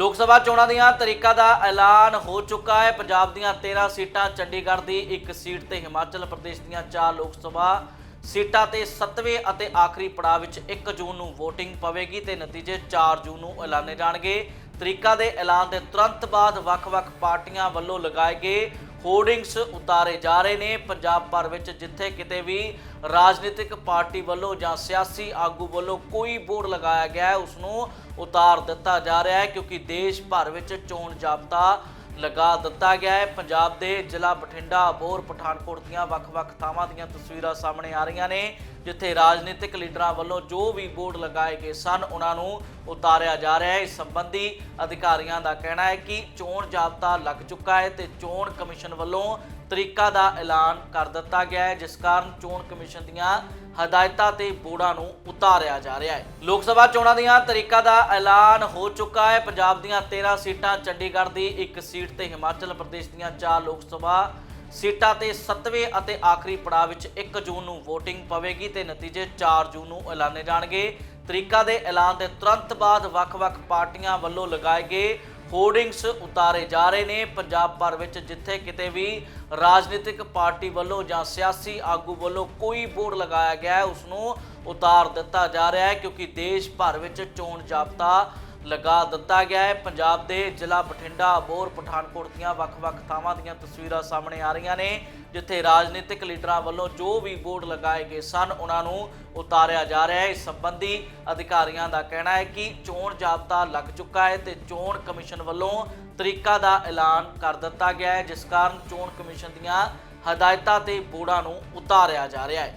ਲੋਕ ਸਭਾ ਚੋਣਾਂ ਦੀਆਂ ਤਰੀਕਾਂ ਦਾ ਐਲਾਨ ਹੋ ਚੁੱਕਾ ਹੈ। ਪੰਜਾਬ ਦੀਆਂ 13 ਸੀਟਾਂ, ਚੰਡੀਗੜ੍ਹ ਦੀ ਇੱਕ ਸੀਟ ਤੇ ਹਿਮਾਚਲ ਪ੍ਰਦੇਸ਼ ਦੀਆਂ 4 ਲੋਕ ਸਭਾ ਸੀਟਾਂ ਤੇ 7ਵੇਂ ਅਤੇ ਆਖਰੀ ਪੜਾਅ ਵਿੱਚ 1 ਜੂਨ ਨੂੰ VOTING ਪਵੇਗੀ ਤੇ ਨਤੀਜੇ 4 ਜੂਨ ਨੂੰ ਐਲਾਨੇ ਜਾਣਗੇ। ਤਰੀਕਾ ਦੇ ਐਲਾਨ ਦੇ ਤੁਰੰਤ ਬਾਅਦ ਵੱਖ-ਵੱਖ ਪਾਰਟੀਆਂ ਵੱਲੋਂ ਲਗਾਏ ਗਏ ਹੋਰਡਿੰਗਸ ਉਤਾਰੇ ਜਾ ਰਹੇ ਨੇ। ਪੰਜਾਬ ਭਰ ਵਿੱਚ ਜਿੱਥੇ ਕਿਤੇ ਵੀ ਰਾਜਨੀਤਿਕ ਪਾਰਟੀ ਵੱਲੋਂ ਜਾਂ ਸਿਆਸੀ ਆਗੂ ਵੱਲੋਂ ਕੋਈ ਬੋਰਡ ਲਗਾਇਆ ਗਿਆ ਹੈ ਉਸ ਨੂੰ ਉਤਾਰ ਦਿੱਤਾ ਜਾ ਰਿਹਾ ਹੈ ਕਿਉਂਕਿ ਦੇਸ਼ ਭਰ ਵਿੱਚ ਚੋਣ ਜਾਬਤਾ ਲਗਾ ਦਿੱਤਾ ਗਿਆ ਹੈ। ਪੰਜਾਬ ਦੇ ਜ਼ਿਲ੍ਹਾ ਬਠਿੰਡਾ ਬੋਰ ਪਠਾਨਕੋਟ ਦੀਆਂ ਵੱਖ-ਵੱਖ ਥਾਵਾਂ ਦੀਆਂ ਤਸਵੀਰਾਂ ਸਾਹਮਣੇ ਆ ਰਹੀਆਂ ਨੇ, ਜਿੱਥੇ ਰਾਜਨੀਤਿਕ ਲੀਡਰਾਂ ਵੱਲੋਂ ਜੋ ਵੀ ਬੋਰਡ ਲਗਾਏ ਗਏ ਸਨ, ਉਹਨਾਂ ਨੂੰ ਉਤਾਰਿਆ ਜਾ ਰਿਹਾ ਹੈ। ਇਸ ਸੰਬੰਧੀ ਅਧਿਕਾਰੀਆਂ ਦਾ ਕਹਿਣਾ ਹੈ ਕਿ ਚੋਣ ਜਾਬਤਾ ਲੱਗ ਚੁੱਕਾ ਹੈ ਤੇ ਚੋਣ ਕਮਿਸ਼ਨ ਵੱਲੋਂ ਤਰੀਕਾ ਦਾ ਐਲਾਨ ਕਰ ਦਿੱਤਾ ਗਿਆ ਹੈ, ਜਿਸ ਕਾਰਨ ਚੋਣ ਕਮਿਸ਼ਨ ਦੀਆਂ ਹਦਾਇਤਾਂ ਤੇ ਬੋਰਡਾਂ ਨੂੰ ਉਤਾਰਿਆ ਜਾ ਰਿਹਾ ਹੈ। ਲੋਕ ਸਭਾ ਚੋਣਾਂ ਦੀਆਂ ਤਰੀਕਾਂ ਦਾ ਐਲਾਨ ਹੋ ਚੁੱਕਾ ਹੈ। ਪੰਜਾਬ ਦੀਆਂ 13 ਸੀਟਾਂ ਚੰਡੀਗੜ੍ਹ ਦੀ ਇੱਕ ਸੀਟ ਤੇ ਹਿਮਾਚਲ ਪ੍ਰਦੇਸ਼ ਦੀਆਂ 4 ਲੋਕ ਸਭਾ ਸੀਟਾਂ ਤੇ 7ਵੇਂ ਅਤੇ ਆਖਰੀ ਪੜਾਅ ਵਿੱਚ 1 ਜੂਨ ਨੂੰ VOTING ਪਵੇਗੀ ਤੇ ਨਤੀਜੇ 4 ਜੂਨ ਨੂੰ ਐਲਾਨੇ ਜਾਣਗੇ। ਤਰੀਕਾ ਦੇ ਐਲਾਨ ਦੇ ਤੁਰੰਤ ਬਾਅਦ ਵੱਖ-ਵੱਖ ਪਾਰਟੀਆਂ ਵੱਲੋਂ ਲਗਾਏ ਗਏ ਹੋਰਡਿੰਗਸ ਉਤਾਰੇ ਜਾ ਰਹੇ ਨੇ ਪੰਜਾਬ ਭਰ ਵਿੱਚ, ਜਿੱਥੇ ਕਿਤੇ ਵੀ ਰਾਜਨੀਤਿਕ ਪਾਰਟੀ ਵੱਲੋਂ ਜਾਂ ਸਿਆਸੀ ਆਗੂ ਵੱਲੋਂ ਕੋਈ ਬੋਰਡ ਲਗਾਇਆ ਗਿਆ ਹੈ ਉਸ ਨੂੰ ਉਤਾਰ ਦਿੱਤਾ ਜਾ ਰਿਹਾ ਹੈ, ਕਿਉਂਕਿ ਦੇਸ਼ ਭਰ ਵਿੱਚ ਚੋਣ ਜਾਬਤਾ ਲਗਾ ਦਿੱਤਾ ਗਿਆ ਹੈ। ਪੰਜਾਬ ਦੇ ਜ਼ਿਲ੍ਹਾ ਬਠਿੰਡਾ, ਅਬੋਹਰ, ਪਠਾਨਕੋਟ ਦੀਆਂ ਵੱਖ-ਵੱਖ ਥਾਵਾਂ ਦੀਆਂ ਤਸਵੀਰਾਂ ਸਾਹਮਣੇ ਆ ਰਹੀਆਂ ਨੇ, ਜਿੱਥੇ ਰਾਜਨੀਤਿਕ ਲੀਡਰਾਂ ਵੱਲੋਂ ਜੋ ਵੀ ਬੋਰਡ ਲਗਾਏ ਗਏ ਸਨ, ਉਹਨਾਂ ਨੂੰ ਉਤਾਰਿਆ ਜਾ ਰਿਹਾ ਹੈ। ਇਸ ਸੰਬੰਧੀ ਅਧਿਕਾਰੀਆਂ ਦਾ ਕਹਿਣਾ ਹੈ ਕਿ ਚੋਣ ਜਾਬਤਾ ਲੱਗ ਚੁੱਕਾ ਹੈ ਤੇ ਚੋਣ ਕਮਿਸ਼ਨ ਵੱਲੋਂ ਤਰੀਕਾ ਦਾ ਐਲਾਨ ਕਰ ਦਿੱਤਾ ਗਿਆ ਹੈ, ਜਿਸ ਕਾਰਨ ਚੋਣ ਕਮਿਸ਼ਨ ਦੀਆਂ ਹਦਾਇਤਾਂ ਤੇ ਬੋਰਡਾਂ ਨੂੰ ਉਤਾਰਿਆ ਜਾ ਰਿਹਾ ਹੈ।